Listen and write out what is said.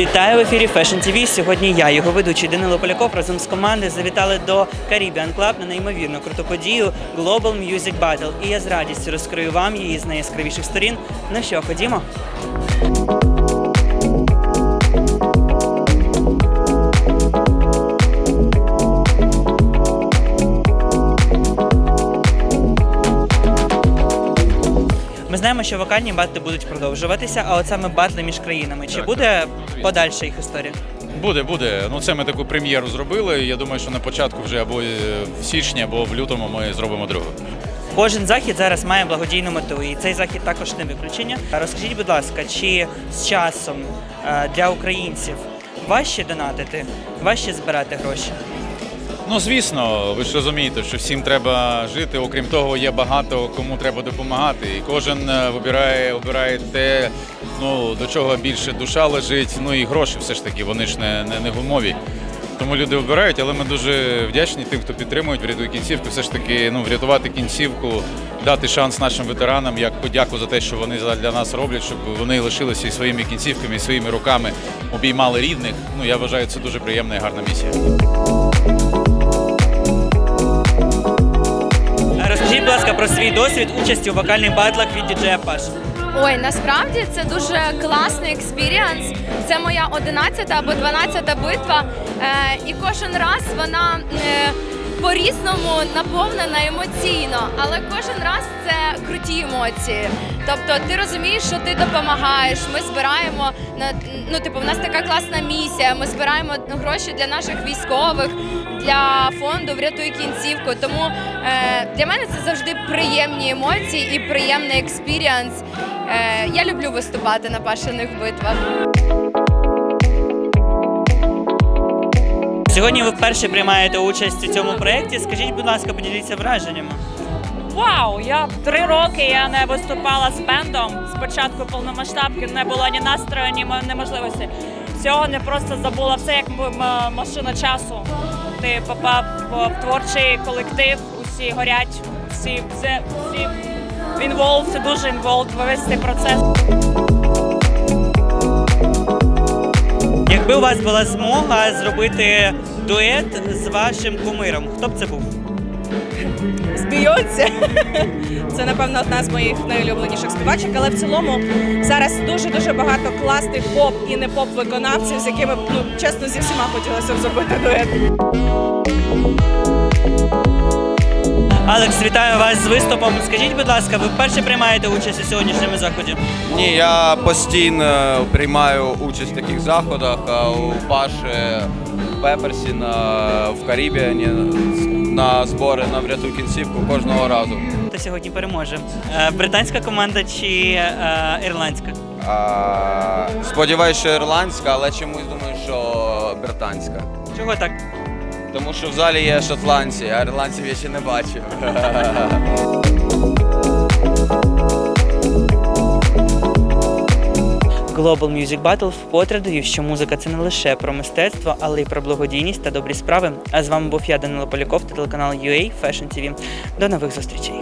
Вітаю в ефірі Fashion TV. Сьогодні я, його ведучий Данило Поляков, разом з командою завітали до Caribbean Club на неймовірну круту подію Global Music Battle. І я з радістю розкрию вам її з найяскравіших сторін. Ну що, ходімо. Ми знаємо, що вокальні батли будуть продовжуватися, а от саме батли між країнами. Чи Так, буде подальша їх історія? Буде, буде. Ну це ми таку прем'єру зробили. Я думаю, що на початку вже або е, в січні, або в лютому ми зробимо другу. Кожен захід зараз має благодійну мету, і цей захід також не виключення. Розкажіть, будь ласка, чи з часом е, для українців важче донатити, важче збирати гроші? Ну звісно, ви ж розумієте, що всім треба жити. Окрім того, є багато кому треба допомагати. І кожен е, вибирає, обирає те, ну до чого більше душа лежить. Ну і гроші все ж таки, вони ж не, не, не гумові. Тому люди обирають, але ми дуже вдячні тим, хто підтримують, врятує кінцівку. Все ж таки, ну врятувати кінцівку, дати шанс нашим ветеранам, як подяку за те, що вони для нас роблять, щоб вони лишилися і своїми кінцівками, і своїми руками обіймали рідних. Ну я вважаю, це дуже приємна і гарна місія. Про свій досвід участі у вокальних батлах від діджея Паш. Ой, насправді це дуже класний експіріанс. Це моя 11 або 12 битва. Е, і кожен раз вона е, по-різному наповнена емоційно, але кожен раз це круті емоції. Тобто ти розумієш, що ти допомагаєш. Ми збираємо на ну, типу, в нас така класна місія. Ми збираємо гроші для наших військових, для фонду Врятуй кінцівку. Тому е, для мене це завжди приємні емоції і приємний експіріанс. Е, я люблю виступати на пашених битвах. Сьогодні ви вперше приймаєте участь у цьому проєкті. Скажіть, будь ласка, поділіться враженнями. Вау! Я три роки я не виступала з бендом. Спочатку повномасштабки не було ні настрою, ні мо- ні можливості. Сьогодні просто забула все як машина часу. Ти попав в творчий колектив, усі горять, всі всі involved, ти дуже involved в весь процес. Якби у вас була змога зробити дует з вашим кумиром, хто б це був? з Бійонсе. Це, напевно, одна з моїх найулюбленіших співачок, але в цілому зараз дуже-дуже багато класних поп і не поп виконавців, з якими ну чесно зі всіма хотілося б зробити дует. Алекс, вітаю вас з виступом. Скажіть, будь ласка, ви вперше приймаєте участь у сьогоднішньому заході? Ні, я постійно приймаю участь в таких заходах. а У Паші в Пеперсі, на, в Карібіані на збори на врятуй кінцівку кожного разу. Хто сьогодні переможе? Е, Британська команда чи е, ірландська? А, сподіваюсь, що ірландська, але чомусь думаю, що британська. Чого так? тому що в залі є шотландці, а ірландців я ще не бачив. Global Music Battle вкотре довів, що музика це не лише про мистецтво, але й про благодійність та добрі справи. А з вами був я Данило Поляков та телеканал UA Fashion TV. До нових зустрічей.